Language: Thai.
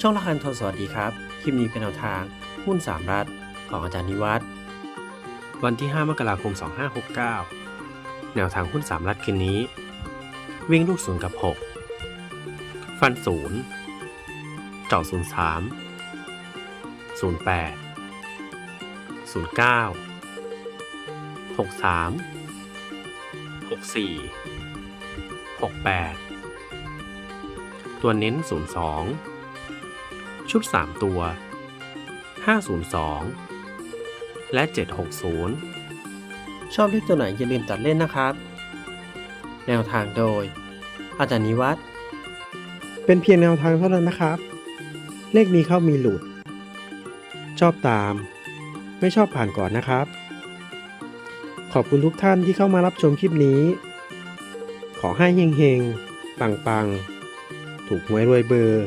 ช่องละคันทรสวัสดีครับ คลิปนี้เป็นแนวทางหุ้น 3 รัฐของอาจารย์นิวัฒน์วันที่ 5 มกราคม 2569 แนวทางหุ้น 3 รัฐคืนนี้ วิ่งลูกศูนย์กับ 6 ฟันศูนย์เจาะศูนย์สามศูนย์แปดศูนย์เก้าหกสามหกสี่หกแปดตัวเน้นศูนย์สอง ชุดสามตัวห้าศูนย์สองและเจ็ดหกศูนย์ชอบเลขตัวไหนอย่าลืมตัดเล่นนะครับ แนวทางโดย อาจารย์นิวัฒน์เป็นเพียงแนวทางเท่านั้นนะครับ เลขมีเข้ามีหลุด ชอบตาม ไม่ชอบผ่านก่อนนะครับ ขอบคุณทุกท่านที่เข้ามารับชมคลิปนี้ ขอให้เฮงๆ ปังๆ ถูกหวยรวยเบอร์